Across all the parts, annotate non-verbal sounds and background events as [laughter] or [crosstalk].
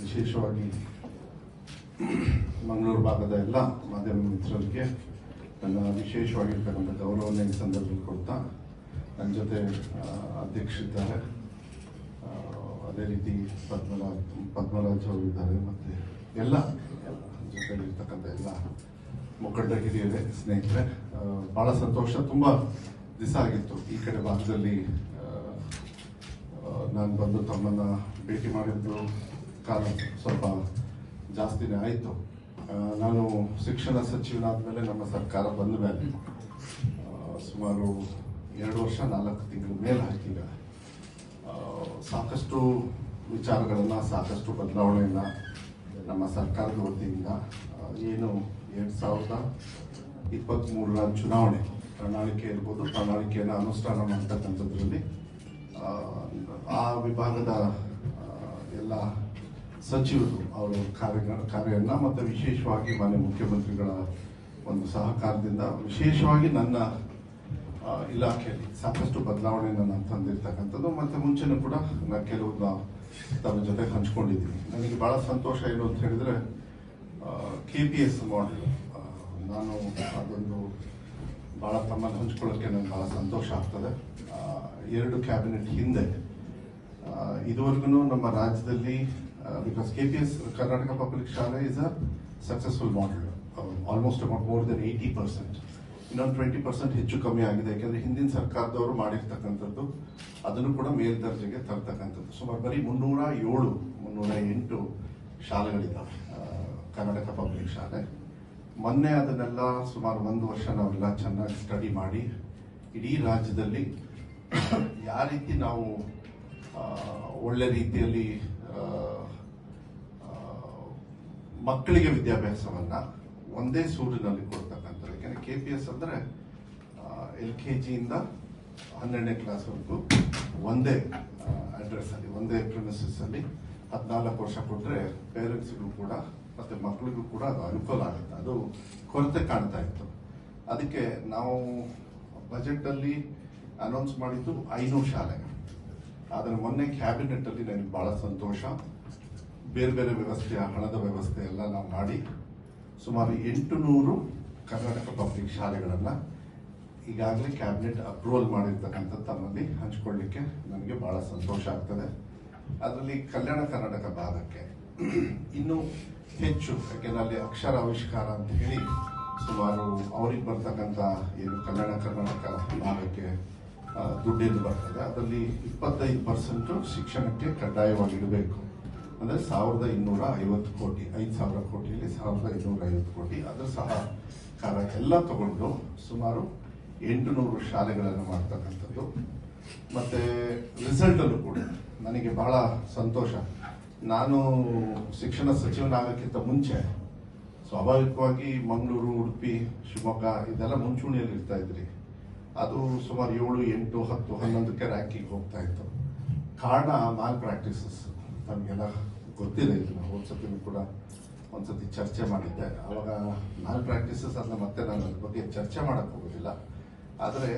ವಿಶೇಷವಾಗಿ ಮಂಗಳೂರು ಭಾಗದ ಎಲ್ಲ ಮಾಧ್ಯಮ ಮಿತ್ರರಿಗೆ ನನ್ನ ವಿಶೇಷವಾಗಿರ್ತಕ್ಕಂಥ ಗೌರವನ ಈ ಸಂದರ್ಭದಲ್ಲಿ ಕೊಡ್ತಾ ನನ್ನ ಜೊತೆ ಅಧ್ಯಕ್ಷರಿದ್ದಾರೆ. ಅದೇ ರೀತಿ ಪದ್ಮರಾಜ್ ಪದ್ಮರಾಜ್ ಅವರು ಇದ್ದಾರೆ ಮತ್ತು ಎಲ್ಲ ಜೊತೆಯಲ್ಲಿರ್ತಕ್ಕಂಥ ಎಲ್ಲ ಮುಖಂಡ ಹಿರಿಯರೇ ಸ್ನೇಹಿತರೆ ಭಾಳ ಸಂತೋಷ. ತುಂಬ ದಿವಸ ಆಗಿತ್ತು ಈ ಕಡೆ ಭಾಗದಲ್ಲಿ ನಾನು ಬಂದು ತಮ್ಮನ್ನ ಭೇಟಿ ಮಾಡಿದ್ದು ಕಾಲ ಸ್ವಲ್ಪ ಜಾಸ್ತಿನೇ ಆಯಿತು. ನಾನು ಶಿಕ್ಷಣ ಸಚಿವನಾದ್ಮೇಲೆ ನಮ್ಮ ಸರ್ಕಾರ ಬಂದ ಮೇಲೆ ಸುಮಾರು ಎರಡು ವರ್ಷ, ನಾಲ್ಕು ತಿಂಗಳ ಮೇಲೆ ಹಾಕಿಲ್ಲ ಸಾಕಷ್ಟು ವಿಚಾರಗಳನ್ನು, ಸಾಕಷ್ಟು ಬದಲಾವಣೆಯನ್ನು ನಮ್ಮ ಸರ್ಕಾರದ ವತಿಯಿಂದ ಏನು ಎರಡು ಸಾವಿರದ ಇಪ್ಪತ್ತ್ಮೂರರ ಚುನಾವಣೆ, ಪ್ರಣಾಳಿಕೆ ಇರ್ಬೋದು, ಪ್ರಣಾಳಿಕೆಯನ್ನು ಅನುಷ್ಠಾನ ಮಾಡ್ತಕ್ಕಂಥದ್ರಲ್ಲಿ ಆ, ವಿಭಾಗದ ಎಲ್ಲ ಸಚಿವರು ಅವರ ಕಾರ್ಯ ಕಾರ್ಯವನ್ನು ಮತ್ತು ವಿಶೇಷವಾಗಿ ಮಾನ್ಯ ಮುಖ್ಯಮಂತ್ರಿಗಳ ಒಂದು ಸಹಕಾರದಿಂದ ವಿಶೇಷವಾಗಿ ನನ್ನ ಇಲಾಖೆಯಲ್ಲಿ ಸಾಕಷ್ಟು ಬದಲಾವಣೆಯನ್ನು ನಾನು ತಂದಿರ್ತಕ್ಕಂಥದ್ದು ಮತ್ತು ಮುಂಚೆನೂ ಕೂಡ ನಾನು ಕೆಲವನ್ನ ತಮ್ಮ ಜೊತೆ ಹಂಚ್ಕೊಂಡಿದ್ದೀನಿ. ನನಗೆ ಭಾಳ ಸಂತೋಷ ಏನು ಅಂತ ಹೇಳಿದರೆ ಕೆ ಪಿ ಎಸ್ ಮಾಡೆಲ್ ನಾನು ಅದೊಂದು ಭಾಳ ತಮ್ಮನ್ನು ಹಂಚ್ಕೊಳ್ಳೋಕ್ಕೆ ನನಗೆ ಭಾಳ ಸಂತೋಷ ಆಗ್ತದೆ. ಎರಡು ಕ್ಯಾಬಿನೆಟ್ ಹಿಂದೆ ಇದುವರೆಗೂ ನಮ್ಮ ರಾಜ್ಯದಲ್ಲಿ because K P S Karnataka public ಶಾಲೆ is a successful model almost about more than eighty percent ಇನ್ನೊಂದು ಟ್ವೆಂಟಿ ಪರ್ಸೆಂಟ್ ಹೆಚ್ಚು ಕಮ್ಮಿ ಆಗಿದೆ, ಯಾಕೆಂದರೆ ಹಿಂದಿನ ಸರ್ಕಾರದವರು ಮಾಡಿರ್ತಕ್ಕಂಥದ್ದು, ಅದನ್ನು ಕೂಡ ಮೇಲ್ದರ್ಜೆಗೆ ತರ್ತಕ್ಕಂಥದ್ದು. ಸುಮಾರು ಬರೀ ಮುನ್ನೂರ ಏಳು, ಮುನ್ನೂರ ಎಂಟು ಶಾಲೆಗಳಿದ್ದಾವೆ ಕರ್ನಾಟಕ ಪಬ್ಲಿಕ್ ಶಾಲೆ ಮೊನ್ನೆ ಅದನ್ನೆಲ್ಲ ಸುಮಾರು ಒಂದು ವರ್ಷ ನಾವೆಲ್ಲ ಚೆನ್ನಾಗಿ ಸ್ಟಡಿ ಮಾಡಿ, ಇಡೀ ರಾಜ್ಯದಲ್ಲಿ ಯಾವ ರೀತಿ ನಾವು ಒಳ್ಳೆ ರೀತಿಯಲ್ಲಿ ಮಕ್ಕಳಿಗೆ ವಿದ್ಯಾಭ್ಯಾಸವನ್ನ ಒಂದೇ ಸೂರಿನಲ್ಲಿ ಕೊಡ್ತಕ್ಕಂಥದ್ದು. ಯಾಕೆಂದರೆ ಕೆ ಪಿ ಎಸ್ ಅಂದ್ರೆ ಎಲ್ ಕೆ ಜಿಯಿಂದ ಹನ್ನೆರಡನೇ ಕ್ಲಾಸ್ವರೆಗೂ ಒಂದೇ ಅಡ್ರೆಸ್ ಅಲ್ಲಿ, ಒಂದೇ ಪ್ರಿಮಿಸಸ್ ಅಲ್ಲಿ ಹದಿನಾಲ್ಕು ವರ್ಷ ಕೊಟ್ಟರೆ ಪೇರೆಂಟ್ಸ್ಗಳು ಕೂಡ ಮತ್ತೆ ಮಕ್ಕಳಿಗೂ ಕೂಡ ಅದು ಅನುಕೂಲ ಆಗುತ್ತೆ. ಅದು ಕೊರತೆ ಕಾಣ್ತಾ ಇತ್ತು. ಅದಕ್ಕೆ ನಾವು ಬಜೆಟ್ ಅಲ್ಲಿ ಅನೌನ್ಸ್ ಮಾಡಿದ್ದು ಐನೂರು ಶಾಲೆ ಆದರೆ ಮೊನ್ನೆ ಕ್ಯಾಬಿನೆಟ್ ಅಲ್ಲಿ ನನಗೆ ಬಹಳ ಸಂತೋಷ. ಬೇರೆ ಬೇರೆ ವ್ಯವಸ್ಥೆಯ ಹಣದ ವ್ಯವಸ್ಥೆ ಎಲ್ಲ ನಾವು ಮಾಡಿ ಸುಮಾರು ಎಂಟು ನೂರು ಕರ್ನಾಟಕ ಪಬ್ಲಿಕ್ ಶಾಲೆಗಳನ್ನ ಈಗಾಗಲೇ ಕ್ಯಾಬಿನೆಟ್ ಅಪ್ರೂವಲ್ ಮಾಡಿರ್ತಕ್ಕಂಥ ತಮ್ಮಲ್ಲಿ ಹಂಚ್ಕೊಳ್ಳಿಕ್ಕೆ ನನಗೆ ಬಹಳ ಸಂತೋಷ ಆಗ್ತದೆ. ಅದರಲ್ಲಿ ಕಲ್ಯಾಣ ಕರ್ನಾಟಕ ಭಾಗಕ್ಕೆ [clears throat] ಇನ್ನೂ ಹೆಚ್ಚು, ಯಾಕೆಂದ್ರೆ ಅಲ್ಲಿ ಅಕ್ಷರ ಆವಿಷ್ಕಾರ ಅಂತ ಹೇಳಿ ಸುಮಾರು ಅವ್ರಿಗೆ ಬರ್ತಕ್ಕಂಥ ಏನು ಕನ್ನಡ, ಕರ್ನಾಟಕ ಭಾಗಕ್ಕೆ ದುಡ್ಡೇನು ಬರ್ತದೆ. ಅದರಲ್ಲಿ ಇಪ್ಪತ್ತೈದು ಪರ್ಸೆಂಟ್ ಶಿಕ್ಷಣಕ್ಕೆ ಕಡ್ಡಾಯವಾಗಿಡಬೇಕು. ಅಂದರೆ ಸಾವಿರದ ಇನ್ನೂರ ಐವತ್ತು ಕೋಟಿ, ಐದು ಸಾವಿರ ಕೋಟಿಯಲ್ಲಿ ಸಾವಿರದ ಇನ್ನೂರ ಐವತ್ತು ಕೋಟಿ. ಅದರ ಸಹಕಾರ ಎಲ್ಲ ತಗೊಂಡು ಸುಮಾರು ಎಂಟು ನೂರು ಶಾಲೆಗಳನ್ನು ಮಾಡ್ತಕ್ಕಂಥದ್ದು. ಮತ್ತೆ ರಿಸಲ್ಟ್ ಅಲ್ಲೂ ಕೂಡ ನನಗೆ ಬಹಳ ಸಂತೋಷ. ನಾನು ಶಿಕ್ಷಣ ಸಚಿವನಾಗಕ್ಕಿಂತ ಮುಂಚೆ ಸ್ವಾಭಾವಿಕವಾಗಿ ಮಂಗಳೂರು, ಉಡುಪಿ, ಶಿವಮೊಗ್ಗ ಇದೆಲ್ಲ ಮುಂಚೂಣಿಯಲ್ಲಿ ಇರ್ತಾ ಇದ್ರಿ. ಅದು ಸುಮಾರು ಏಳು, ಎಂಟು, ಹತ್ತು ಹನ್ನೊಂದಕ್ಕೆ ರ್ಯಾಂಕಿಂಗ್ ಹೋಗ್ತಾ ಇತ್ತು. ಕಾರಣ ಮಾಲ್ ಪ್ರಾಕ್ಟೀಸಸ್ ನಮಗೆಲ್ಲ ಗೊತ್ತಿದೆ ಇದನ್ನ ಹೋದ್ಸತಿನೂ ಕೂಡ ಒಂದ್ಸತಿ ಚರ್ಚೆ ಮಾಡಿದ್ದೆ. ಅವಾಗ ಮಾಲ್ ಪ್ರಾಕ್ಟೀಸಸ್ ಅದನ್ನ ಮತ್ತೆ ನಾನು ಅದ್ರ ಬಗ್ಗೆ ಚರ್ಚೆ ಮಾಡಕ್ ಹೋಗೋದಿಲ್ಲ. ಆದರೆ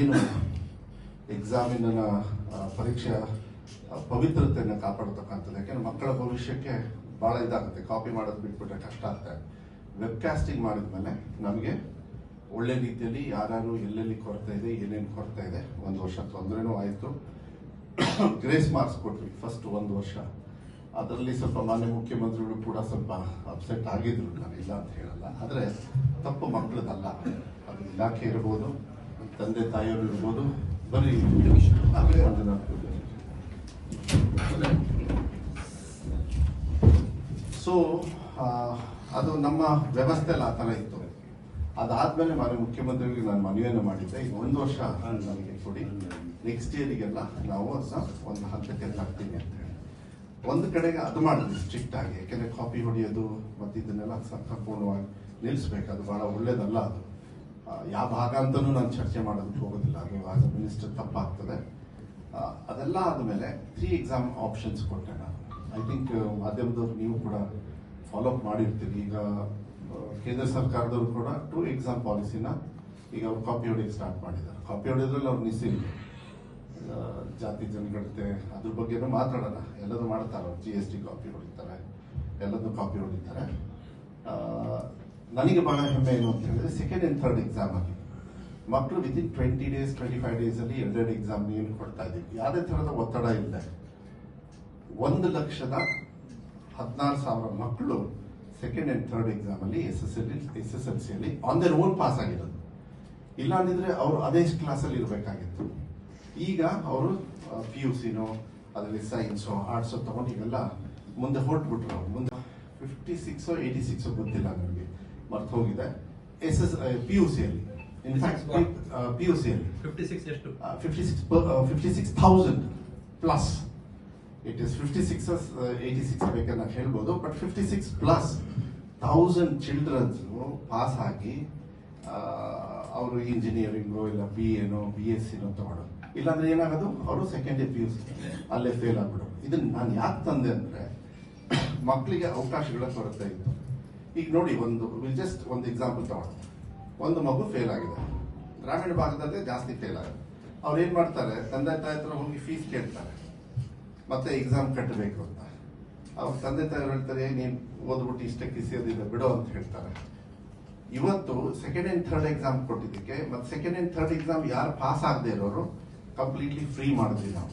ಏನು ಎಕ್ಸಾಮಿನ ಪರೀಕ್ಷೆ ಪವಿತ್ರತೆಯನ್ನು ಕಾಪಾಡತಕ್ಕಂಥದ್ದು. ಯಾಕೆಂದ್ರೆ ಮಕ್ಕಳ ಭವಿಷ್ಯಕ್ಕೆ ಬಹಳ ಇದಾಗುತ್ತೆ. ಕಾಪಿ ಮಾಡೋದು ಬಿಟ್ಬಿಟ್ರೆ ಕಷ್ಟ ಆಗ್ತದೆ ವೆಬ್ಕಾಸ್ಟಿಂಗ್ ಮಾಡಿದ್ಮೇಲೆ ನಮಗೆ ಒಳ್ಳೆ ರೀತಿಯಲ್ಲಿ ಯಾರು ಎಲ್ಲೆಲ್ಲಿ ಕೊರತೆ ಇದೆ ಏನೇನು ಕೊರತೆ ಇದೆ ಒಂದು ವರ್ಷ ತೊಂದರೆನೂ ಆಯಿತು. ಗ್ರೇಸ್ ಮಾರ್ಕ್ಸ್ ಕೊಟ್ವಿ ಫಸ್ಟ್ ಒಂದು ವರ್ಷ. ಅದರಲ್ಲಿ ಸ್ವಲ್ಪ ಮಾನ್ಯ ಮುಖ್ಯಮಂತ್ರಿಗಳು ಕೂಡ ಸ್ವಲ್ಪ ಅಪ್ಸೆಟ್ ಆಗಿದ್ರು. ನಾನು ಇಲ್ಲ ಅಂತ ಹೇಳಲ್ಲ. ಆದರೆ ತಪ್ಪು ಮಕ್ಕಳದಲ್ಲ. ಅದು ಇಲಾಖೆ ಇರ್ಬೋದು ತಂದೆ ತಾಯಿಯವರು ಇರ್ಬೋದು ಬರೀ ಸೊ ಅದು ನಮ್ಮ ವ್ಯವಸ್ಥೆಯಲ್ಲಿ ಆ ಥರ ಇತ್ತು. ಅದಾದಮೇಲೆ ಮಾನ್ಯ ಮುಖ್ಯಮಂತ್ರಿಗಳಿಗೆ ನಾನು ಮನವಿಯನ್ನು ಮಾಡಿದ್ದೆ. ಈಗ ಒಂದು ವರ್ಷ ನನಗೆ ಕೊಡಿ. ನೆಕ್ಸ್ಟ್ ಇಯರಿಗೆಲ್ಲ ನಾವು ಅದನ್ನ ಒಂದು ಹಂತಕ್ಕೆ ತರ್ತೀವಿ ಅಂತ ಹೇಳಿ. ಒಂದು ಕಡೆಗೆ ಅದು ಮಾಡಿದ್ವಿ ಸ್ಟ್ರಿಕ್ಟ್ ಆಗಿ. ಯಾಕೆಂದ್ರೆ ಕಾಪಿ ಹೊಡೆಯೋದು ಮತ್ತೆ ಇದನ್ನೆಲ್ಲ ಸಂಪೂರ್ಣವಾಗಿ ನಿಲ್ಲಿಸ್ಬೇಕು. ಅದು ಬಹಳ ಒಳ್ಳೇದಲ್ಲ ಅದು. ಯಾವ ಭಾಗ ಅಂತಲೂ ನಾನು ಚರ್ಚೆ ಮಾಡೋದಕ್ಕೆ ಹೋಗೋದಿಲ್ಲ. ಅದು ಆಸ್ ಅ ತಪ್ಪಾಗ್ತದೆ. ಅದೆಲ್ಲ ಆದಮೇಲೆ ತ್ರೀ ಎಕ್ಸಾಮ್ ಆಪ್ಷನ್ಸ್ ಕೊಟ್ಟೆ ನಾನು ಐ ಥಿಂಕ್ ಮಾಧ್ಯಮದವ್ರು ನೀವು ಕೂಡ ಫಾಲೋ ಅಪ್ ಮಾಡಿರ್ತೀರಿ. ಈಗ ಕೇಂದ್ರ ಸರ್ಕಾರದವರು ಕೂಡ ಟು ಎಕ್ಸಾಮ್ ಪಾಲಿಸಿನ ಈಗ ಅವ್ರು ಕಾಪಿ ಹೊಡೆಯಕ್ಕೆ ಸ್ಟಾರ್ಟ್ ಮಾಡಿದ್ದಾರೆ. ಕಾಪಿ ಹೊಡೆಯೋದ್ರಲ್ಲಿ ಅವ್ರು ನಿಸಿಲ್ ಜಾತಿ, ಜನಗಣತೆ ಅದ್ರ ಬಗ್ಗೆನೂ ಮಾತಾಡೋಣ. ಎಲ್ಲದೂ ಮಾಡ್ತಾರೆ ಜಿ ಎಸ್ ಟಿ ಕಾಪಿ ಹೊಡಿತಾರೆ. ಎಲ್ಲದೂ ಕಾಪಿ ಹೊಡಿತಾರೆ. ನನಗೆ ಬಹಳ ಹೆಮ್ಮೆ ಏನು ಅಂತ ಹೇಳಿದ್ರೆ ಸೆಕೆಂಡ್ ಆ್ಯಂಡ್ ಥರ್ಡ್ ಎಕ್ಸಾಮ್ ಅಲ್ಲಿ ಮಕ್ಕಳು within twenty days twenty five days ಅಲ್ಲಿ ಎರಡೆರಡು ಎಕ್ಸಾಮ್ ಕೊಡ್ತಾ ಇದ್ದೀವಿ. ಯಾವುದೇ ಥರದ ಒತ್ತಡ ಇಲ್ಲ. ಒಂದು ಲಕ್ಷದ ಹದಿನಾರು ಸಾವಿರ ಮಕ್ಕಳು ಸೆಕೆಂಡ್ ಆ್ಯಂಡ್ ಥರ್ಡ್ ಎಕ್ಸಾಮ್ ಅಲ್ಲಿ S S L S S L ಸಿಯಲ್ಲಿ ಆನ್ ದರ್ ಓನ್ ಪಾಸ್ ಆಗಿರೋದು. ಇಲ್ಲ ಅಂದಿದ್ರೆ ಅವರು ಅದೇ ಕ್ಲಾಸಲ್ಲಿ ಇರಬೇಕಾಗಿತ್ತು. ಈಗ ಅವರು ಪಿ ಯು ಸಿನೋ ಅದರಲ್ಲಿ ಸೈನ್ಸೋ ಆರ್ಟ್ಸೋ ತಗೊಂಡು ಇವೆಲ್ಲ ಮುಂದೆ ಹೊರಟ್ಬಿಟ್ರು ಮುಂದೆ ಫಿಫ್ಟಿ ಸಿಕ್ಸೋ ಏಯ್ಟಿ ಸಿಕ್ಸೋ ಗೊತ್ತಿಲ್ಲ ನನಗೆ ಮರ್ತು ಹೋಗಿದೆ. ಎಸ್ ಎಸ್ ಪಿ ಯು ಸಿಯಲ್ಲಿ ಇನ್ಫ್ಯಾಕ್ಟ್ ಪಿ ಯು ಸಿಯಲ್ಲಿ ಫಿಫ್ಟಿ ಸಿಕ್ಸ್ ಎಷ್ಟು fifty six fifty six thousand plus it is fifty six eighty six ಬೇಕನ್ನ ಹೇಳ್ಬೋದು. But fifty six plus thousand ಚಿಲ್ಡ್ರನ್ಸ್ನು pass ಆಗಿ ಅವರು ಇಂಜಿನಿಯರಿಂಗು ಇಲ್ಲ ಬಿ ಎನೋ ಬಿ ಎಸ್ ಸಿನೋ ತಗೊಳ್ಳೋದು ಇಲ್ಲಾಂದ್ರೆ ಏನಾಗೋದು? ಅವರು second year P U C ಅಲ್ಲೇ ಫೇಲ್ ಆಗ್ಬಿಡೋದು. ಇದನ್ನು ನಾನು ಯಾಕೆ ತಂದೆ ಅಂದ್ರೆ ಮಕ್ಕಳಿಗೆ ಅವಕಾಶಗಳ ಕೊರತೆ ಇತ್ತು ಈಗ ನೋಡಿ ಒಂದು ಜಸ್ಟ್ ಒಂದು ಎಕ್ಸಾಂಪಲ್ ತಗೊಳ್ಳೋಣ ಒಂದು ಮಗು ಫೇಲ್ ಆಗಿದೆ. ಗ್ರಾಮೀಣ ಭಾಗದಲ್ಲಿ ಜಾಸ್ತಿ ಫೇಲ್ ಆಗಿದೆ. ಅವ್ರು ಏನು ಮಾಡ್ತಾರೆ? ತಂದೆ ತಾಯಿ ಹತ್ರ ಹೋಗಿ ಫೀಸ್ ಕೇಳ್ತಾರೆ. ಮತ್ತೆ ಎಕ್ಸಾಮ್ ಕಟ್ಟಬೇಕು ಅಂತ. ಅವ್ರ ತಂದೆ ತಾಯಿ ಹೇಳ್ತಾರೆ ನೀನು ಓದ್ಬಿಟ್ಟು ಇಷ್ಟಕ್ಕೆ ಸೇರಿದ ಬಿಡೋ ಅಂತ ಹೇಳ್ತಾರೆ. ಇವತ್ತು ಸೆಕೆಂಡ್ ಆ್ಯಂಡ್ ಥರ್ಡ್ ಎಕ್ಸಾಮ್ ಕೊಟ್ಟಿದ್ದಕ್ಕೆ, ಮತ್ತು ಸೆಕೆಂಡ್ ಆ್ಯಂಡ್ ಥರ್ಡ್ ಎಕ್ಸಾಮ್ ಯಾರು ಪಾಸ್ ಆಗದೆ ಇರೋರು ಕಂಪ್ಲೀಟ್ಲಿ ಫ್ರೀ ಮಾಡಿದ್ವಿ ನಾವು.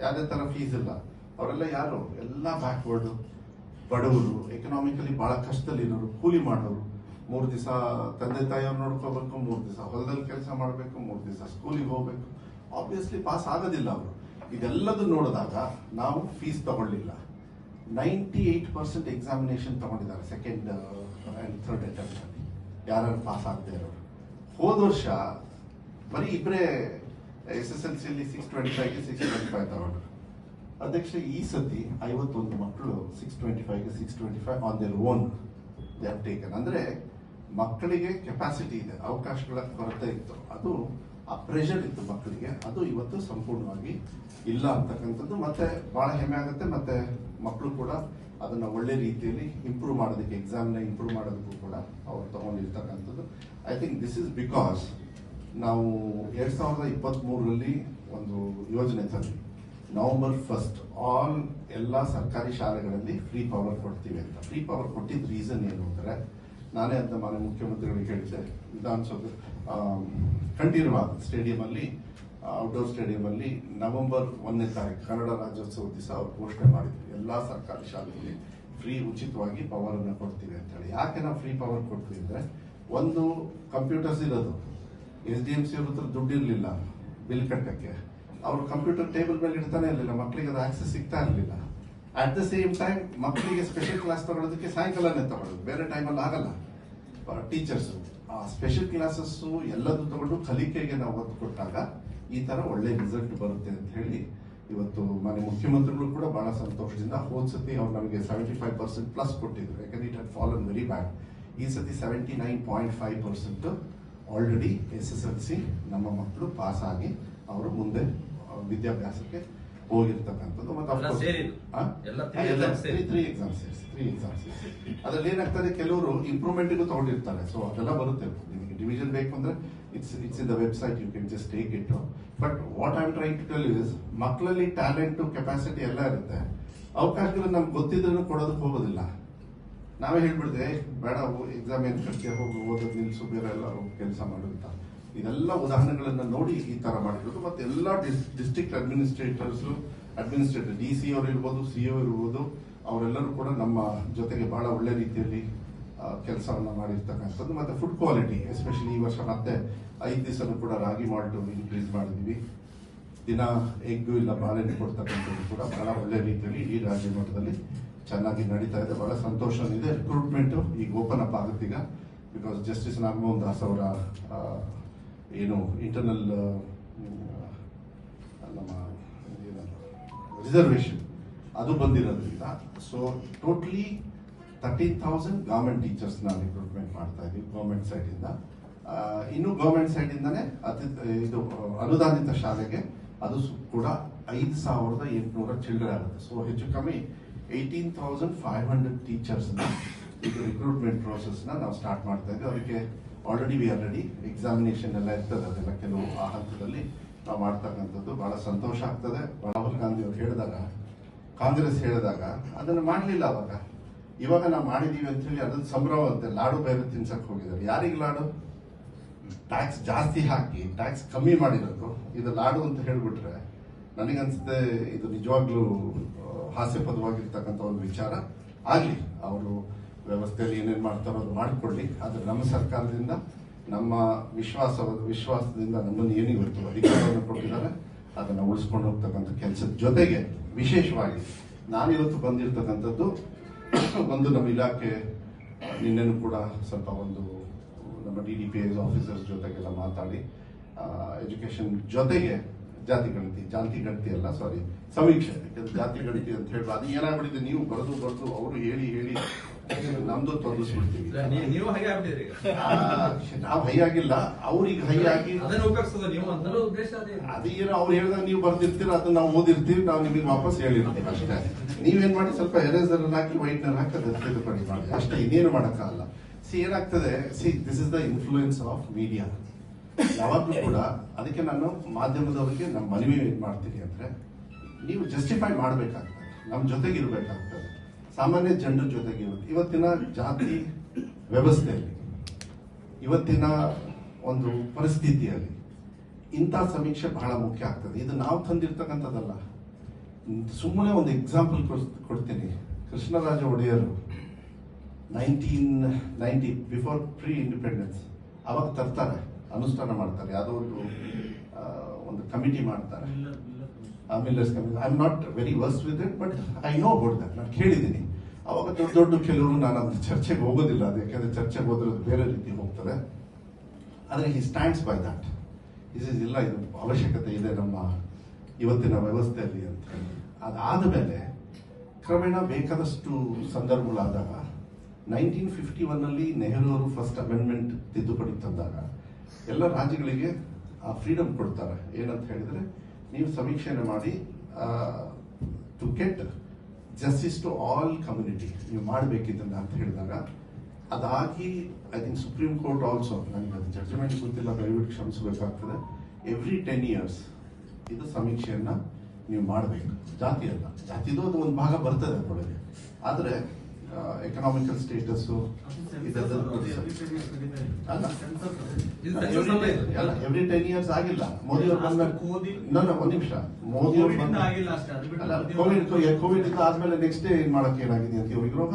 ಯಾವುದೇ ಥರ ಫೀಸ್ ಇಲ್ಲ. ಅವರೆಲ್ಲ ಯಾರು? ಎಲ್ಲ ಬ್ಯಾಕ್ವರ್ಡು ಬಡವರು ಎಕನಾಮಿಕಲಿ ಭಾಳ ಕಷ್ಟದಲ್ಲಿರೋರು, ಕೂಲಿ ಮಾಡೋರು. ಮೂರು ದಿವಸ ತಂದೆ ತಾಯಿಯವ್ರು ನೋಡ್ಕೋಬೇಕು, ಮೂರು ದಿವಸ ಹೊಲದಲ್ಲಿ ಕೆಲಸ ಮಾಡಬೇಕು, ಮೂರು ದಿವಸ ಸ್ಕೂಲಿಗೆ ಹೋಗ್ಬೇಕು. ಆಬ್ವಿಯಸ್ಲಿ ಪಾಸ್ ಆಗೋದಿಲ್ಲ ಅವರು. ಇದೆಲ್ಲದೂ ನೋಡಿದಾಗ ನಾವು ಫೀಸ್ ತಗೊಳ್ಳಿಲ್ಲ. ನೈಂಟಿ ಏಟ್ ಪರ್ಸೆಂಟ್ ಎಕ್ಸಾಮಿನೇಷನ್ ತಗೊಂಡಿದ್ದಾರೆ ಸೆಕೆಂಡ್ ಆ್ಯಂಡ್ ಥರ್ಡ್ ಅಟೆಂಪ್ಟಲ್ಲಿ ಯಾರ್ಯಾರು ಯಾರು ಪಾಸ್ ಆಗದೆ ಇರೋರು. ಹೋದ ವರ್ಷ ಬರೀ ಇಬ್ಬರೇ ಎಸ್ ಎಸ್ ಎಲ್ ಸಿಯಲ್ಲಿ ಸಿಕ್ಸ್ ಟ್ವೆಂಟಿ ಫೈವ್ಗೆ ಸಿಕ್ಸ್ ಟ್ವೆಂಟಿ ಫೈವ್ ತಗೊಂಡ್ರು. ಅಧ್ಯಕ್ಷ ಈ ಸತಿ ಐವತ್ತೊಂದು ಮಕ್ಕಳು six twenty ಫೈವ್ಗೆ six twenty five on their own taken ಅಂದ್ರೆ ಮಕ್ಕಳಿಗೆ ಕೆಪಾಸಿಟಿ ಇದೆ, ಅವಕಾಶಗಳ ಕೊರತೆ ಇತ್ತು. ಅದು ಆ ಪ್ರೆಷರ್ ಇತ್ತು ಮಕ್ಕಳಿಗೆ. ಅದು ಇವತ್ತು ಸಂಪೂರ್ಣವಾಗಿ ಇಲ್ಲ ಅಂತಕ್ಕಂಥದ್ದು. ಮತ್ತೆ ಬಹಳ ಹೆಮ್ಮೆ ಆಗುತ್ತೆ. ಮತ್ತೆ ಮಕ್ಕಳು ಕೂಡ ಅದನ್ನ ಒಳ್ಳೆ ರೀತಿಯಲ್ಲಿ ಇಂಪ್ರೂವ್ ಮಾಡೋದಕ್ಕೆ ಎಕ್ಸಾಮ್ನ ಇಂಪ್ರೂವ್ ಮಾಡೋದಕ್ಕೂ ಕೂಡ ಅವ್ರು ತಗೊಂಡಿರ್ತಕ್ಕಂಥದ್ದು. I think this is because ನಾವು ಎರಡ್ ಸಾವಿರದ ಇಪ್ಪತ್ತ್ ಮೂರರಲ್ಲಿ ಒಂದು ಯೋಜನೆ ತಂದ್ವಿ. ನವೆಂಬರ್ ಫಸ್ಟ್ ಆಲ್ ಎಲ್ಲ ಸರ್ಕಾರಿ ಶಾಲೆಗಳಲ್ಲಿ ಫ್ರೀ ಪವರ್ ಕೊಡ್ತೀವಿ ಅಂತ. ಫ್ರೀ ಪವರ್ ಕೊಟ್ಟಿದ್ದ ರೀಸನ್ ಏನು ಅಂದ್ರೆ ನಾನೇ ಅಂತ ಮಾನ್ಯ ಮುಖ್ಯಮಂತ್ರಿಗಳಿಗೆ ಹೇಳಿದ್ದೆ. ವಿಧಾನಸೌಧ ಸ್ಟೇಡಿಯಂ ಅಲ್ಲಿ ಔಟ್ಡೋರ್ ಸ್ಟೇಡಿಯಂ ಅಲ್ಲಿ ನವೆಂಬರ್ ಒಂದನೇ ತಾರೀಕು ಕನ್ನಡ ರಾಜ್ಯೋತ್ಸವ ದಿವಸ ಅವ್ರು ಘೋಷಣೆ ಮಾಡಿದ್ರು. ಎಲ್ಲಾ ಸರ್ಕಾರಿ ಶಾಲೆಗಳಲ್ಲಿ ಫ್ರೀ ಉಚಿತವಾಗಿ ಪವರ್ ಅನ್ನು ಕೊಡ್ತೀವಿ ಅಂತ ಹೇಳಿ ಯಾಕೆ ನಾವು ಫ್ರೀ ಪವರ್ ಕೊಡ್ತೀವಿ ಅಂದ್ರೆ, ಒಂದು ಕಂಪ್ಯೂಟರ್ಸ್ ಇರೋದು ಎಸ್ ಡಿ ಎಂ ಸಿ ಅವ್ರ ಹತ್ರ ದುಡ್ಡು ಬಿಲ್ ಕಟ್ಟಕ್ಕೆ. ಅವ್ರು ಕಂಪ್ಯೂಟರ್ ಟೇಬಲ್ ಮೇಲೆ ಇಡ್ತಾನೆ ಇರಲಿಲ್ಲ ಮಕ್ಕಳಿಗೆ ಅದು ಆಕ್ಸೆಸ್ ಸಿಗ್ತಾ ಇರಲಿಲ್ಲ. ಅಟ್ ದ ಸೇಮ್ ಟೈಮ್ ಮಕ್ಕಳಿಗೆ ಸ್ಪೆಷಲ್ ಕ್ಲಾಸ್ ತಗೊಳ್ಳೋದಕ್ಕೆ ಸಾಯಂಕಾಲನೇ ತಗೊಳ್ಳೋದು. ಬೇರೆ ಟೈಮಲ್ಲಿ ಆಗಲ್ಲ. ಟೀಚರ್ಸ್ ಆ ಸ್ಪೆಷಲ್ ಕ್ಲಾಸಸ್ಸು ಎಲ್ಲದನ್ನು ತಗೊಂಡು ಕಲಿಕೆಗೆ ನಾವು ಒತ್ತು ಕೊಟ್ಟಾಗ ಈ ಥರ ಒಳ್ಳೆ ರಿಸಲ್ಟ್ ಬರುತ್ತೆ ಅಂತ ಹೇಳಿ ಇವತ್ತು ಮನೆ ಮುಖ್ಯಮಂತ್ರಿಗಳು ಕೂಡ ಬಹಳ ಸಂತೋಷದಿಂದ ಹೋದ್ ಸತಿ ಅವ್ರು ನಮಗೆ ಸೆವೆಂಟಿ ಫೈವ್ ಪರ್ಸೆಂಟ್ ಪ್ಲಸ್ ಕೊಟ್ಟಿದ್ರು. ಯಾಕಂದ್ರೆ it had fallen very bad ಈ ಸತಿ seventy nine point five percent already S S L C ನಮ್ಮ ಮಕ್ಕಳು ಪಾಸ್ ಆಗಿ ಅವರು ಮುಂದೆ ವಿದ್ಯಾಭ್ಯಾಸಕ್ಕೆ ಹೋಗಿರ್ತಕ್ಕಂಥದ್ದು ಮತ್ತೆ? ತ್ರೀ ಎಕ್ಸಾಮ್ಸ್ ತ್ರೀ ಎಕ್ಸಾಮ್ಸ್ ಅದ್ರಲ್ಲಿ ಏನಾಗ್ತದೆ ಕೆಲವರು ಇಂಪ್ರೂವ್ಮೆಂಟ್ಗೂ ತಗೊಂಡಿರ್ತಾರೆ. ಸೊ ಅದೆಲ್ಲ ಬರುತ್ತೆ. ನಿಮಗೆ ಡಿವಿಷನ್ ಬೇಕು ಅಂದ್ರೆ it's it's in the website you can just take it but what I try to tell is ಮಕ್ಕಳಲ್ಲಿ ಟ್ಯಾಲೆಂಟು ಕೆಪಾಸಿಟಿ ಎಲ್ಲ ಇರುತ್ತೆ. ಅವಕಾಶಗಳು ನಮ್ಗೆ ಗೊತ್ತಿದ್ರೂ ಕೊಡೋದಕ್ಕೆ ಹೋಗೋದಿಲ್ಲ. ನಾವೇ ಹೇಳ್ಬಿಡ್ದೆ ಬೇಡ ಎಕ್ಸಾಮ್ ಏನು ಕಟ್ಟಿ ಹೋಗಿ ಓದೋದು ನಿಲ್ಸು ಬೇರೆ ಎಲ್ಲ ಕೆಲಸ ಮಾಡುತ್ತ ಇದೆಲ್ಲ ಉದಾಹರಣೆಗಳನ್ನ ನೋಡಿ ಈ ತರ ಮಾಡಿರೋದು ಮತ್ತೆ ಎಲ್ಲ district administrators administrator D C ಅವರು ಇರ್ಬೋದು ಸಿ ಇರ್ಬೋದು, ಅವರೆಲ್ಲರೂ ಕೂಡ ನಮ್ಮ ಜೊತೆಗೆ ಬಹಳ ಒಳ್ಳೆ ರೀತಿಯಲ್ಲಿ ಕೆಲಸವನ್ನ ಮಾಡಿರ್ತಕ್ಕಂಥದ್ದು. ಮತ್ತೆ ಫುಡ್ ಕ್ವಾಲಿಟಿ ಎಸ್ಪೆಷಲಿ ಈ ವರ್ಷ ಮತ್ತೆ ಐದು ದಿವಸನೂ ಕೂಡ ರಾಗಿ ಮಾಲ್ಟು ಇನ್ಕ್ರೀಸ್ ಮಾಡಿದ್ವಿ. ದಿನ ಎಗ್ಗು ಇಲ್ಲ ಬಾಳೆಹಣ್ಣು ಕೊಡ್ತಕ್ಕಂಥದ್ದು ಕೂಡ ಬಹಳ ಒಳ್ಳೆ ರೀತಿಯಲ್ಲಿ ಈ ರಾಜ್ಯ ಮಟ್ಟದಲ್ಲಿ ಚೆನ್ನಾಗಿ ನಡೀತಾ ಇದೆ. ಬಹಳ ಸಂತೋಷ ಇದೆ. ರಿಕ್ರೂಟ್ಮೆಂಟ್ ಈಗ ಓಪನ್ ಅಪ್ ಆಗುತ್ತೀಗ. ಬಿಕಾಸ್ ಜಸ್ಟಿಸ್ ನಾಗಮೋಹನ್ ದಾಸ್ ಅವರ ಏನು ಇಂಟರ್ನಲ್ ನಮ್ಮ ರಿಸರ್ವೇಶನ್ ಅದು ಬಂದಿರೋದ್ರಿಂದ so totally thirteen thousand government ಟೀಚರ್ಸ್ನ recruitment ಮಾಡ್ತಾ ಇದ್ದೀವಿ ಗೌರ್ಮೆಂಟ್ ಸೈಡಿಂದ ಇನ್ನು ಗೌರ್ಮೆಂಟ್ ಸೈಡಿಂದನೇ ಅತಿ, ಇದು, ಅನುದಾನಿತ ಶಾಲೆಗೆ ಅದು ಕೂಡ ಐದು ಸಾವಿರದ ಎಂಟುನೂರ ಚಿಲ್ಡ್ರೆ ಆಗುತ್ತೆ. ಸೊ ಹೆಚ್ಚು ಕಮ್ಮಿ ಏಯ್ಟೀನ್ ತೌಸಂಡ್ ಫೈವ್ ಹಂಡ್ರೆಡ್ ಟೀಚರ್ಸ್ನ ಇದು ರಿಕ್ರೂಟ್ಮೆಂಟ್ ಪ್ರೋಸೆಸ್ನ ನಾವು ಸ್ಟಾರ್ಟ್ ಮಾಡ್ತಾ ಇದ್ದೀವಿ. ಅದಕ್ಕೆ already we are ready examination ಎಲ್ಲ ಇರ್ತದೆ. ಅದೆಲ್ಲ ಕೆಲವು ಆ ಹಂತದಲ್ಲಿ ನಾವು ಮಾಡ್ತಕ್ಕಂಥದ್ದು ಬಹಳ ಸಂತೋಷ ಆಗ್ತದೆ. ರಾಹುಲ್ ಗಾಂಧಿ ಅವರು ಹೇಳಿದಾಗ, ಕಾಂಗ್ರೆಸ್ ಹೇಳಿದಾಗ ಅದನ್ನು ಮಾಡಲಿಲ್ಲ ಅವಾಗ. ಇವಾಗ ನಾವು ಮಾಡಿದೀವಿ ಅಂತ ಹೇಳಿ ಅದ್ರ ಸಂಭ್ರಮ ಅಂತೆ. ಲಾಡು ಬೇರೆ ತಿನ್ಸಕ್ಕೆ ಹೋಗಿದ್ದಾರೆ. ಯಾರಿಗೆ ಲಾಡು? ಟ್ಯಾಕ್ಸ್ ಜಾಸ್ತಿ ಹಾಕಿ ಟ್ಯಾಕ್ಸ್ ಕಮ್ಮಿ ಮಾಡಿರೋದು. ಇದು ಲಾಡು ಅಂತ ಹೇಳಿಬಿಟ್ರೆ ನನಗನ್ಸುತ್ತೆ ಇದು ನಿಜವಾಗ್ಲೂ ಹಾಸ್ಯಪದವಾಗಿರ್ತಕ್ಕಂಥ ಒಂದು ವಿಚಾರ. ಆಗಲಿ, ಅವರು ವ್ಯವಸ್ಥೆಯಲ್ಲಿ ಏನೇನು ಮಾಡ್ತಾರೋ ಅದು ಮಾಡಿಕೊಳ್ಳಿ ಆದರೆ ನಮ್ಮ ಸರ್ಕಾರದಿಂದ, ನಮ್ಮ ವಿಶ್ವಾಸ, ವಿಶ್ವಾಸದಿಂದ ನಮ್ಮನ್ನು ಏನು ಇವತ್ತು ಅಧಿಕಾರವನ್ನು ಕೊಟ್ಟಿದ್ದಾರೆ, ಅದನ್ನು ಉಳಿಸ್ಕೊಂಡು ಹೋಗ್ತಕ್ಕಂಥ ಕೆಲಸದ ಜೊತೆಗೆ ವಿಶೇಷವಾಗಿ ನಾನಿವತ್ತು ಬಂದಿರತಕ್ಕಂಥದ್ದು ಒಂದು ನಮ್ಮ ಇಲಾಖೆ, ನಿನ್ನೆನು ಕೂಡ ಸ್ವಲ್ಪ ಒಂದು ನಮ್ಮ D D P S officers ಜೊತೆಗೆಲ್ಲ ಮಾತಾಡಿ ಎಜುಕೇಷನ್ ಜೊತೆಗೆ ಜಾತಿ ಗಣತಿ ಜಾತಿ ಗಣತಿ ಅಲ್ಲ ಸಾರಿ ಸಮೀಕ್ಷೆ, ಜಾತಿ ಗಣತಿ ಅಂತ ಹೇಳುವ ಅದು ಏನಾಗ್ಬಿಟ್ಟಿದೆ, ನೀವು ಬರೆದು ಬರೆದು ಅವರು ಹೇಳಿ ಹೇಳಿ ನಮ್ದು ತೊಂದಿಸ್ಬಿಡ್ತೀವಿ ನೀವು ಹಾಗೆ ಆಗ್ಬಿಟ್ಟಿದ್ರಿ ನಾವು ಹೈ ಆಗಿಲ್ಲ. ಅವ್ರಿಗೆ ಹೈ ಆಗಿ ಅದನ್ನ ಉಪಯೋಗಿಸೋದು ನೀವು ಮೊದಲು ಉದ್ದೇಶ ಅದೇ. ಅದೇನು ಅವ್ರು ಹೇಳಿದಾಗ ನೀವು ಬರ್ದಿರ್ತೀರ ಅದನ್ನ ನಾವು ಓದಿರ್ತೀವಿ ನಾವು ನಿಮಗೆ ವಾಪಸ್ ಹೇಳಿರ್ತೀವಿ ಅಷ್ಟೇ. ನೀವೇನ್ ಮಾಡಿ ಸ್ವಲ್ಪ ಎರೇಸರ್ ಹಾಕಿ ವೈಟ್ನರ್ ಹಾಕಿ ಅದನ್ನ ತಿದ್ದುಪಡಿ ಮಾಡಿ. ಅಷ್ಟೇ ಇನ್ನೇನು ಮಾಡೋಕ್ಕಾಗಲ್ಲ. ಸಿ ಏನಾಗ್ತದೆ? See this is the influence of media ಯಾವಾಗಲೂ ಕೂಡ ಅದಕ್ಕೆ ನಾನು ಮಾಧ್ಯಮದವರಿಗೆ ನಮ್ಮ ಮನವಿ ಏನ್ ಮಾಡ್ತೀನಿ ಅಂದ್ರೆ ನೀವು ಜಸ್ಟಿಫೈ ಮಾಡಬೇಕಾಗ್ತದೆ. ನಮ್ಮ ಜೊತೆಗೆ ಇರಬೇಕಾಗ್ತದೆ ಸಾಮಾನ್ಯ ಜನರ ಜೊತೆಗೆ ಇವತ್ತಿನ ಜಾತಿ ವ್ಯವಸ್ಥೆಯಲ್ಲಿ, ಇವತ್ತಿನ ಒಂದು ಪರಿಸ್ಥಿತಿಯಲ್ಲಿ ಇಂಥ ಸಮೀಕ್ಷೆ ಬಹಳ ಮುಖ್ಯ ಆಗ್ತದೆ. ಇದು ನಾವು ತಂದಿರ್ತಕ್ಕಂಥದ್ದಲ್ಲ. ಸುಮ್ಮನೆ ಒಂದು ಎಕ್ಸಾಂಪಲ್ ಕೊಡ್ತೀನಿ. ಕೃಷ್ಣರಾಜ ಒಡೆಯರು nineteen ninety before pre independence ಅವಾಗ ತರ್ತಾರೆ, ಅನುಷ್ಠಾನ ಮಾಡ್ತಾರೆ. ಯಾವುದೋ ಒಂದು ಒಂದು ಕಮಿಟಿ ಮಾಡ್ತಾರೆ. Committee I am not very versed with it but I know about that ನಾನು ಕೇಳಿದ್ದೀನಿ. ಅವಾಗ ದೊಡ್ಡ ದೊಡ್ಡ ಕೆಲವರು ನಾನು ಅದ್ರ ಚರ್ಚೆಗೆ ಹೋಗೋದಿಲ್ಲ. ಅದು ಯಾಕೆಂದ್ರೆ ಚರ್ಚೆಗೆ ಹೋದ್ರೆ ಅದು ಬೇರೆ ರೀತಿ ಹೋಗ್ತದೆ. ಆದರೆ he stands by that is ಇಲ್ಲ, ಇದು ಅವಶ್ಯಕತೆ ಇದೆ ನಮ್ಮ ಇವತ್ತಿನ ವ್ಯವಸ್ಥೆಯಲ್ಲಿ ಅಂತ ಅದಾದ ಮೇಲೆ ಕ್ರಮೇಣ ಬೇಕಾದಷ್ಟು ಸಂದರ್ಭಗಳಾದಾಗ ನೈನ್ಟೀನ್ ಫಿಫ್ಟಿ ಒನ್ನಲ್ಲಿ ನೆಹರು ಅವರು ಫಸ್ಟ್ ಅಮೆಂಡ್ಮೆಂಟ್ ತಿದ್ದುಪಡಿ ತಂದಾಗ ಎಲ್ಲ ರಾಜ್ಯಗಳಿಗೆ ಆ ಫ್ರೀಡಮ್ ಕೊಡ್ತಾರೆ. ಏನಂತ ಹೇಳಿದ್ರೆ ನೀವು ಸಮೀಕ್ಷೆಯನ್ನು ಮಾಡಿ to get justice to all community ನೀವು ಮಾಡಬೇಕಿದ್ದನ್ನು ಅಂತ ಹೇಳಿದಾಗ, ಅದಾಗಿ I think supreme court also ನನಗೆ ಅದು ಜಡ್ಜ್ಮೆಂಟ್ ಗೊತ್ತಿಲ್ಲ, ದಯವಿಟ್ಟು ಕ್ಷಮಿಸಬೇಕಾಗ್ತದೆ. ಎವ್ರಿ ಟೆನ್ ಇಯರ್ಸ್ ಇದು ಸಮೀಕ್ಷೆಯನ್ನು ನೀವು ಮಾಡಬೇಕು. ಜಾತಿ ಅಲ್ಲ. ಜಾತಿದು ಅದು ಒಂದು ಭಾಗ ಬರ್ತದೆ ಅದರೊಳಗೆ. ಆದರೆ ಎಕನಾಮಿಕಲ್ ಸ್ಟೇಟಸ್ಸು ಇದೆಲ್ಲ ಅಲ್ಲ. ಎವ್ರಿ ಟೆನ್ ಇಯರ್ಸ್ ಆಗಿಲ್ಲ. ಮೋದಿ ಅವರು ಬಂದ ಒಂದ್ ನಿಮಿಷ. ಮೋದಿ ಅವರು ಕೋವಿಡ್ ಕೋವಿಡ್ ಇಂದ ಆದ್ಮೇಲೆ ನೆಕ್ಸ್ಟ್ ಡೇ ಏನ್ ಮಾಡಕ್ಕೆ ಏನಾಗಿದೆ ಅಂತ ಇವ್ರಿಗೆ ರೋಗ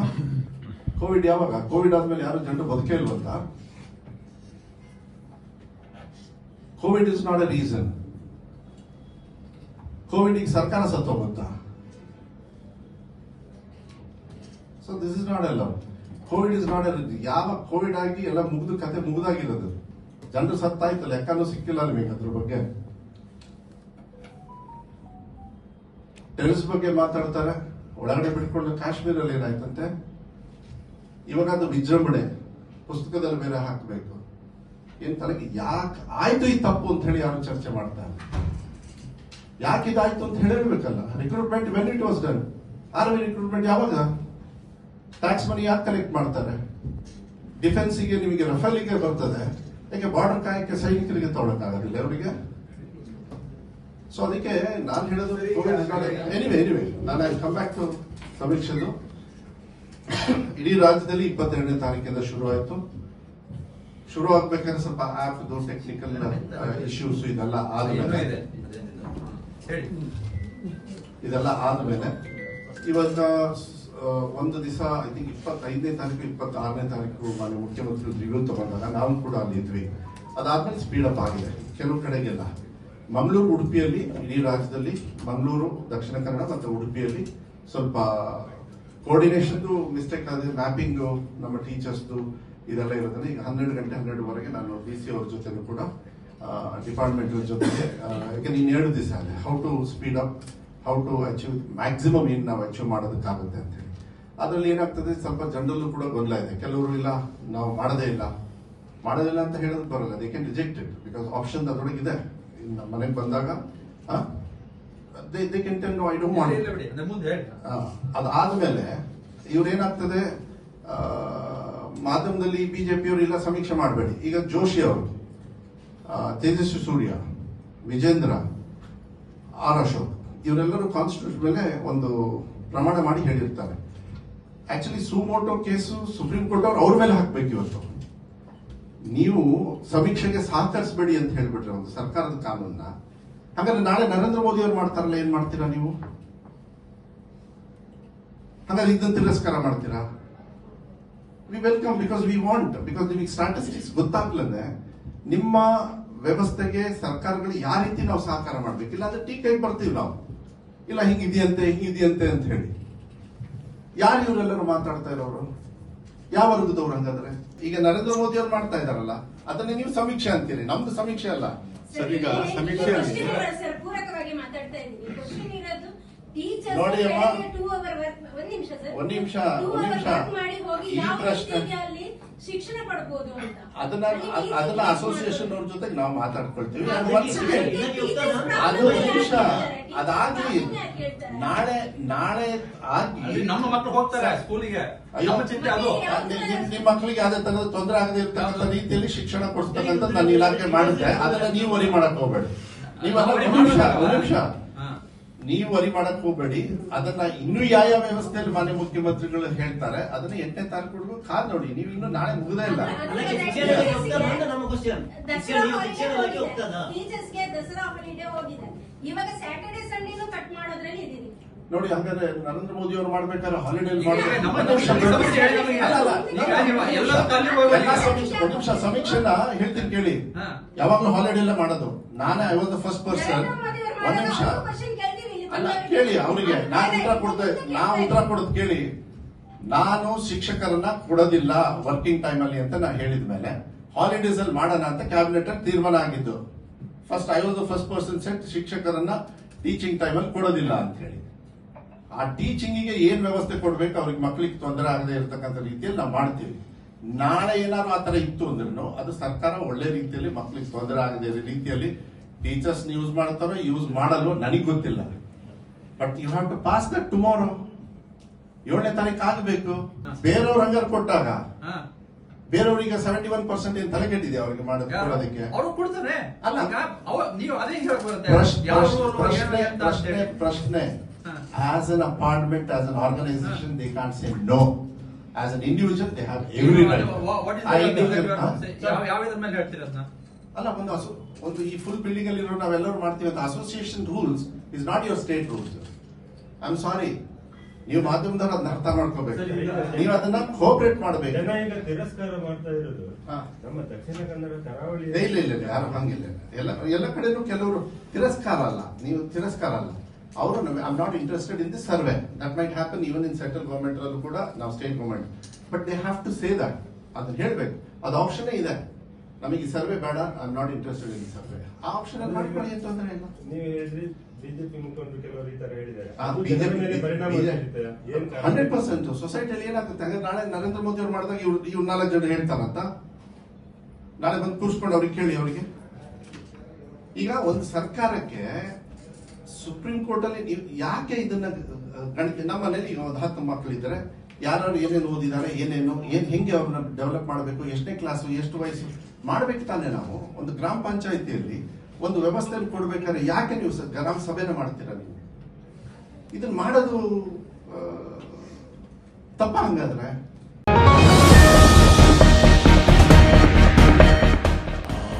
ಕೋವಿಡ್ ಯಾವಾಗ? ಕೋವಿಡ್ ಆದ್ಮೇಲೆ ಯಾರು ಜನರು ಬದುಕೇ ಇಲ್ವಂತ COVID is not a reason COVID ಈಗ ಸರ್ಕಾರ ಸತ್ತೋಗುತ್ತಾ? ಸೊ ದಿಸ್ ಇಸ್ ನಾಟ್ ಅಲ್ಲ ಕೋವಿಡ್ ಇಸ್ ನಾಟ್ ಯಾವ ಕೋವಿಡ್ ಆಗಿ ಎಲ್ಲ ಮುಗಿದು ಕತೆ ಮುಗಿದಾಗಿರೋದು. ಜನರು ಸತ್ತಾಯ್ತು, ಲೆಕ್ಕನೂ ಸಿಕ್ಕಿಲ್ಲ ನಿಮಗೆ ಅದ್ರ ಬಗ್ಗೆ. ಟೆರಿಸ್ ಬಗ್ಗೆ ಮಾತಾಡ್ತಾರೆ. ಒಳಗಡೆ ಬಿಟ್ಕೊಂಡು ಕಾಶ್ಮೀರಲ್ಲಿ ಏನಾಯ್ತಂತೆ? ಇವಾಗ ಅದು ವಿಜೃಂಭಣೆ. ಪುಸ್ತಕದಲ್ಲಿ ಬೇರೆ ಹಾಕಬೇಕು. ಏನ್ ತಲೆಗೆ ಯಾಕೆ ಆಯ್ತು ಈ ತಪ್ಪು ಅಂತ ಹೇಳಿ ಯಾರು ಚರ್ಚೆ ಮಾಡ್ತಾರೆ? ಯಾಕೆ ಇದಾಯ್ತು ಅಂತ ಹೇಳಿರ್ಬೇಕಲ್ಲ. Recruitment when it was done army recruitment ಯಾವಾಗ? ಟ್ಯಾಕ್ಸ್ ಮನಿ ಯಾಕೆ ಕಲೆಕ್ಟ್ ಮಾಡ್ತಾರೆ? ಡಿಫೆನ್ಸಿಗೆ ನಿಮಗೆ ರಫೇಲಿಗೆ ಬರ್ತದೆ. ಯಾಕೆ ಬಾರ್ಡರ್ ಕಾಯಕ್ಕೆ ಸೈನಿಕರಿಗೆ ತಗೊಳಕ್ಕಾಗೋದಿಲ್ಲ ಅವರಿಗೆ? ಸೊ ಅದಕ್ಕೆ ನಾನು ಹೇಳೋದು ಎನಿವೆ ಎನಿವೆ ನಾನು ಐ ಕಮ್ ಬ್ಯಾಕ್ ಟು ಸಮೀಕ್ಷೆದು. ಇಡೀ ರಾಜ್ಯದಲ್ಲಿ ಇಪ್ಪತ್ತೆರಡನೇ ತಾರೀಕಿಂದ ಶುರು ಆಯ್ತು ಶುರು ಆಗ್ಬೇಕಾದ್ರೆ ಸ್ವಲ್ಪ ಆಪ್ ಟೆಕ್ನಿಕಲ್ ಇಶ್ಯೂಸ್ ಇದೆಲ್ಲ ಆದಮೇಲೆ. ಇದೆಲ್ಲ ಆದ್ಮೇಲೆ. ಇವಾಗ ಆ, ಒಂದು ದಿವಸ ಐ ತಿಂಕ್ ಇಪ್ಪತ್ತೈದನೇ ತಾರೀಕು, ಇಪ್ಪತ್ತಾರನೇ ತಾರೀಕು ಮಾನ್ಯ ಮುಖ್ಯಮಂತ್ರಿ ರಿವ್ಯೂ ತಗೊಂಡಾಗ ನಾವು ಕೂಡ ಅಲ್ಲಿ ಇದ್ವಿ. ಅದಾದ್ಮೇಲೆ ಸ್ಪೀಡ್ ಅಪ್ ಆಗಿದೆ. ಕೆಲವು ಕಡೆಗೆಲ್ಲ. ಮಂಗಳೂರು, ಉಡುಪಿಯಲ್ಲಿ, ಇಡೀ ರಾಜ್ಯದಲ್ಲಿ, ಮಂಗಳೂರು, ದಕ್ಷಿಣ ಕನ್ನಡ ಮತ್ತು ಉಡುಪಿಯಲ್ಲಿ ಸ್ವಲ್ಪ ಕೋರ್ಡಿನೇಷನ್ದು ಮಿಸ್ಟೇಕ್ ಆದರೆ ಮ್ಯಾಪಿಂಗ್ ನಮ್ಮ ಟೀಚರ್ಸ್ದು ಇದೆಲ್ಲ ಇರೋದ್ರಿಂದ ಈಗ ಹನ್ನೆರಡು ಗಂಟೆ, ಹನ್ನೆರಡುವರೆಗೆ ನಾನು ಡಿ ಸಿ ಅವ್ರ ಜೊತೆನೂ ಕೂಡ ಡಿಪಾರ್ಟ್ಮೆಂಟ್ ಜೊತೆಗೆ ಯಾಕೆ ಇನ್ನು ಎರಡು ದಿವಸ how to speed up how to achieve maximum ಏನು ನಾವು ಅಚೀವ್ ಮಾಡೋದಕ್ಕಾಗುತ್ತೆ ಅಂತ ಹೇಳಿ. ಅದರಲ್ಲಿ ಏನಾಗ್ತದೆ? ಸ್ವಲ್ಪ ಜನರಲ್ಲೂ ಕೂಡ ಗೊಂದಲ ಇದೆ. ಕೆಲವರು ಇಲ್ಲ ನಾವು ಮಾಡೋದೇ ಇಲ್ಲ. ಮಾಡೋದಿಲ್ಲ ಅಂತ ಹೇಳೋದು ಬರಲ್ಲ. They can reject it because option ಅದರೊಳಗಿದೆ. ನಮ್ಮ ಮನೆಗೆ ಬಂದಾಗ they can tell I don't want ಅದಾದ್ಮೇಲೆ ಇವ್ರೇನಾಗ್ತದೆ ಮಾಧ್ಯಮದಲ್ಲಿ ಬಿಜೆಪಿಯವರು ಇಲ್ಲ ಸಮೀಕ್ಷೆ ಮಾಡಬೇಡಿ. ಈಗ ಜೋಶಿ ಅವರು ತೇಜಸ್ವಿ ಸೂರ್ಯ ವಿಜೇಂದ್ರ ಆರ್ ಅಶೋಕ್ ಇವರೆಲ್ಲರೂ ಕಾನ್ಸ್ಟಿಟ್ಯೂಷನ್ ಮೇಲೆ ಒಂದು ಪ್ರಮಾಣ ಮಾಡಿ ಹೇಳಿರ್ತಾರೆ. Actually suo motu case supreme court ಅವ್ರು ಅವ್ರ ಮೇಲೆ ಹಾಕ್ಬೇಕು ಇವತ್ತು. ನೀವು ಸಮೀಕ್ಷೆಗೆ ಸಹಕರಿಸಬೇಡಿ ಅಂತ ಹೇಳ್ಬಿಟ್ರೆ ಒಂದು ಸರ್ಕಾರದ ಕಾನೂನ ಹಾಗಾದ್ರೆ ನಾಳೆ ನರೇಂದ್ರ ಮೋದಿ ಅವ್ರು ಮಾಡ್ತಾರಲ್ಲ, ಏನ್ ಮಾಡ್ತೀರಾ ನೀವು? ಹಾಗಾದ್ರೆ ಇದನ್ನ ತಿರಸ್ಕಾರ ಮಾಡ್ತೀರಾ? We welcome because we want because ನಿಮಗೆ ಸ್ಟಾಟಿಸ್ಟಿಕ್ಸ್ ಗೊತ್ತಾಗ್ಲದೆ ನಿಮ್ಮ ವ್ಯವಸ್ಥೆಗೆ ಸರ್ಕಾರಗಳು ಯಾವ ರೀತಿ ನಾವು ಸಹಕಾರ ಮಾಡ್ಬೇಕು? ಇಲ್ಲ ಅಂದ್ರೆ ಟೀಕೆಗೆ ಬರ್ತೀವಿ ನಾವು. ಇಲ್ಲ, ಹಿಂಗಿದೆಯಂತೆ ಹಿಂಗಿದೆಯಂತೆ ಅಂತ ಹೇಳಿ. ಯಾರು ಇವರೆಲ್ಲರೂ ಮಾತಾಡ್ತಾ ಇರೋರು? ಯಾವ ವರ್ಗದವ್ರು ಹಂಗಾದ್ರೆ? ಈಗ ನರೇಂದ್ರ ಮೋದಿ ಅವ್ರು ಮಾಡ್ತಾ ಇದಾರಲ್ಲ ಅದನ್ನ ನೀವು ಸಮೀಕ್ಷೆ ಅಂತೀರಿ. ನಮ್ದು ಸಮೀಕ್ಷೆ ಅಲ್ಲ. ಸರ್, ಈಗ ಸಮೀಕ್ಷೆಯಲ್ಲಿ ಸರ್ ಪೂರಕವಾಗಿ ಮಾತಾಡ್ತಾ ಇದ್ದೀವಿ ಕ್ವಶನ್ ಇರೋದು ಟೀಚರ್ಸ್ ನೋಡಿ ಅಮ್ಮ. ಒಂದ್ ನಿಮಿಷ ಸರ್. ಒಂದ್ ನಿಮಿಷ, ಟೂ ನಿಮಿಷ. ಮಾಡಿ ಹೋಗಿ ಈ ಯಾವ ಪ್ರಶ್ನೆ- ಶಿಕ್ಷಣ ಪಡ್ಬೋದು ಅಂತ. ಅದನ್ನ ಅದನ್ನ ಅಸೋಸಿಯೇಷನ್ ಅವ್ರ ಜೊತೆಗೆ ನಾವು ಮಾತಾಡ್ಕೊಳ್ತೀವಿ. ಅದು ನಿಮಿಷ. ಅದಾಗ್ಲಿ ನಾಳೆ ನಾಳೆ ನಮ್ಮ ಮಕ್ಕಳು ಹೋಗ್ತಾರೆ ಸ್ಕೂಲಿಗೆ. ಅಯ್ಯೋ. ಚಿಂತೆ ಅದು. ಆ, ನಿ- ನಿಮ್ ನಿಮ್ ಮಕ್ಕಳಿಗೆ ಯಾವ್ದೇ ತರದ ತೊಂದರೆ ಆಗದೆ ಇರ್ತಕ್ಕಂಥ ರೀತಿಯಲ್ಲಿ ಶಿಕ್ಷಣ ಕೊಡ್ತಕ್ಕಂಥ ನನ್ನ ಇಲಾಖೆ ಮಾಡುತ್ತೆ. ಅದನ್ನ ನೀವು ವರಿ ಮಾಡಕ್ ಹೋಗ್ಬೇಡಿ. ನಿಮಿಷ ಮಾಡ್ಬೇಕಲ್ಲ? ನಿಮಿಷ. ಹಾ. ನೀವು ವರಿ ಮಾಡಕ್ ಹೋಗ್ಬೇಡಿ. ಅದನ್ನ ಇನ್ನೂ ಯಾವ ಯಾವ ವ್ಯವಸ್ಥೆಯಲ್ಲಿ ಮಾನ್ಯ ಮುಖ್ಯಮಂತ್ರಿಗಳು ಹೇಳ್ತಾರೆ ಅದನ್ನ ಎಂಟನೇ ತಾರೀಕು ಕಾದ್ ನೋಡಿ. ನೀವು ಇನ್ನು ನಾಳೆ ಮುಗ್ದೇ ಇಲ್ಲ. ನಮ್ಮ ದಸರಾ ಹಾಲಿಡೇ ಹೋಗಿದೆ. ಇವಾಗ ಸ್ಯಾಟರ್ಡೆ ಸಂಡೇನು ಕಟ್ ಮಾಡೋದ್ರಲ್ಲಿ ನೋಡಿ ಹಂಗಾದ್ರೆ ನರೇಂದ್ರ ಮೋದಿ ಅವರು ಮಾಡ್ಬೇಕಾದ್ರೆ ಹಾಲಿಡೇ ಸಮೀಕ್ಷೆ ಸಮೀಕ್ಷೆ ನಿಮಿಷ ಸಮೀಕ್ಷೆನ ಹೇಳ್ತೀನಿ ಕೇಳಿ. ಯಾವಾಗ್ಲೂ ಹಾಲಿಡೇ ಎಲ್ಲ ಮಾಡೋದು. ನಾನೇ I was the first person ಒಂದ್ ನಿಮಿಷ. ಕೇಳ್ತೀವಿ ಇಲ್ಲಿ ಅಲ್ಲ ಕೇಳಿ ಅವರಿಗೆ ನಾನು ಉತ್ತರ ಕೊಡ್ತೇ ನಾ ಉತ್ತರ ಕೊಡೋದು ಕೇಳಿ. ನಾನು ಶಿಕ್ಷಕರನ್ನ ಕೊಡೋದಿಲ್ಲ ವರ್ಕಿಂಗ್ ಟೈಮ್ ಅಲ್ಲಿ ಅಂತ ನಾ ಹೇಳಿದ್ಮೇಲೆ ಹಾಲಿಡೇಸ್ ಅಲ್ಲಿ ಮಾಡೋಣ ಅಂತ ಕ್ಯಾಬಿನೆಟ್ ಅಲ್ಲಿ ತೀರ್ಮಾನ ಆಗಿದ್ದು. First I was the first person set ಶಿಕ್ಷಕರನ್ನ teaching time ಅಲ್ಲಿ ಕೊಡೋದಿಲ್ಲ ಅಂತ ಹೇಳಿ. ಆ ಟೀಚಿಂಗಿಗೆ ಏನ್ ವ್ಯವಸ್ಥೆ ಕೊಡ್ಬೇಕು, ಅವ್ರಿಗೆ ಮಕ್ಕಳಿಗೆ ತೊಂದರೆ ಆಗದೆ ಇರತಕ್ಕಂಥ ರೀತಿಯಲ್ಲಿ ನಾವು ಮಾಡ್ತೀವಿ. ನಾಳೆ ಏನಾದ್ರು ಆ ತರ ಇತ್ತು ಅಂದ್ರೂ ಅದು ಸರ್ಕಾರ ಒಳ್ಳೆ ರೀತಿಯಲ್ಲಿ ಮಕ್ಕಳಿಗೆ ತೊಂದರೆ ಆಗದೆ ಇರೋ ರೀತಿಯಲ್ಲಿ ಟೀಚರ್ಸ್ ಯೂಸ್ ಮಾಡ್ತಾರೋ ಯೂಸ್ ಮಾಡಲ್ವೋ ನನಗೆ ಗೊತ್ತಿಲ್ಲ. But you have to pass that tomorrow ಏಳನೇ ತಾರೀಕು ಆಗಬೇಕು. ಬೇರೆಯವ್ರ ಹಂಗಾರೆ ಕೊಟ್ಟಾಗ. ಬೇರೆಯವ್ರಿಗೆ ಸೆವೆಂಟಿ ಒನ್ ಪರ್ಸೆಂಟ್ ಏನ್ ತಲೆ ಕೆಟ್ಟಿದೆ ಅವ್ರಿಗೆ ಮಾಡೋದಕ್ಕೆ ಅವರು ಕೊಡ್ತಾರೆ. ಅಲ್ಲ. ನೀವು ಅದೇ ಹೇಳಕ್ ಬರುತ್ತೆ. ಪ್ರಶ್ನೆ ಪ್ರಶ್ನೆ ಪ್ರಶ್ನೆ ಹಾ. As an apartment as an organisation they can't say no as an individual they have every ಅಲ್ಲ ಒಂದು ಅಸೋ- ಒಂದು ಈ ಫುಲ್ ಬಿಲ್ಡಿಂಗ್ ಅಲ್ಲಿ ನಾವೆಲ್ಲರೂ ಮಾಡ್ತೀವಿ ಅಂತ. Association rules is not your state rules I am sorry ನೀವು ಮಾಧ್ಯಮದವ್ರು ಅದನ್ನ ಅರ್ಥ ಮಾಡ್ಕೋಬೇಕು. ನೀವು ಅದನ್ನ ಕೋಪರೇಟ್ ಮಾಡಬೇಕು. ಜನ ಈಗ ತಿರಸ್ಕಾರ ಮಾಡ್ತಾ ಇರೋದು. ನಮ್ಮ ದಕ್ಷಿಣ ಕನ್ನಡ ಕರಾವಳಿ ಇಲ್ಲ ಇಲ್ಲ ಯಾರು ಹಂಗಿಲ್ಲ. ಎಲ್ಲ ಎಲ್ಲ ಕಡೆನೂ ಕೆಲವರು ತಿರಸ್ಕಾರ ಅಲ್ಲ. ನೀವು ತಿರಸ್ಕಾರ ಅಲ್ಲ. ಅವರು I am not interested in the survey that might happen even in central government ಅಲ್ಲೂ ಕೂಡ ನಾವು state government but they have to say that ಅದನ್ನ ಹೇಳ್ಬೇಕು. ಅದು ಆಪ್ಷನ್ ಇದೆ. ನಮಗೆ ಈ ಸರ್ವೆ ಬೇಡ. I am not interested in survey ಆ ಆಪ್ಷನ್ ಅಲ್ಲಿ ಮಾಡ್ಕೊಳ್ಳಿ ಅಂತ ತೊಂದರೆ ಇಲ್ಲ ನೀವು ಹೇಳಿದ್ರಿ ಬಿಜೆಪಿ ಮುಖಂಡರು ಕೆಲವರು ಈ ತರ ಹೇಳಿದ್ದಾರೆ? ಹಂಡ್ರೆಡ್ ಪರ್ಸೆಂಟ್ ಸೊಸೈಟಿಯಲ್ಲಿ ಏನಾಗುತ್ತೆ? ಹಾಗಾದ್ರೆ ನಾಳೆ ನರೇಂದ್ರ ಮೋದಿ ಅವ್ರು ಮಾಡಿದಾಗ ಇವ್ರು ಇವ್ರು ನಾಲ್ಕು ಜನ ಹೇಳ್ತಾರಂತ? ನಾಳೆ ಬಂದು ಕೂರ್ಸ್ಕೊಂಡು ಅವ್ರಿಗೆ ಕೇಳಿ ಅವರಿಗೆ. ಈಗ ಒಂದು ಸರ್ಕಾರಕ್ಕೆ ಸುಪ್ರೀಂ ಕೋರ್ಟ್ ಅಲ್ಲಿ ನೀವು ಯಾಕೆ ಇದನ್ನ ಗಣಿತ ನಮ್ಮ ಮನೇಲಿ ಈಗ ಒಂದು ಹತ್ತು ಮಕ್ಕಳಿದ್ದಾರೆ. ಯಾರು ಏನೇನು ಓದಿದ್ದಾರೆ ಏನೇನು ಏನ್ ಹೆಂಗೆ ಅವ್ರನ್ನ ಡೆವಲಪ್ ಮಾಡಬೇಕು ಎಷ್ಟನೇ ಕ್ಲಾಸು ಎಷ್ಟು ವಯಸ್ಸು ಮಾಡ್ಬೇಕು ತಾನೇ ನಾವು? ಒಂದು ಗ್ರಾಮ ಪಂಚಾಯತಿಯಲ್ಲಿ ಒಂದು ವ್ಯವಸ್ಥೆಯನ್ನು ಕೊಡ್ಬೇಕಾದ್ರೆ ಯಾಕೆ ನೀವು ಗ್ರಾಮ ಸಭೆನ ಮಾಡ್ತೀರಾ ನೀವು? ಇದನ್ನ ಮಾಡೋದು ತಪ್ಪ ಹಂಗಾದ್ರೆ?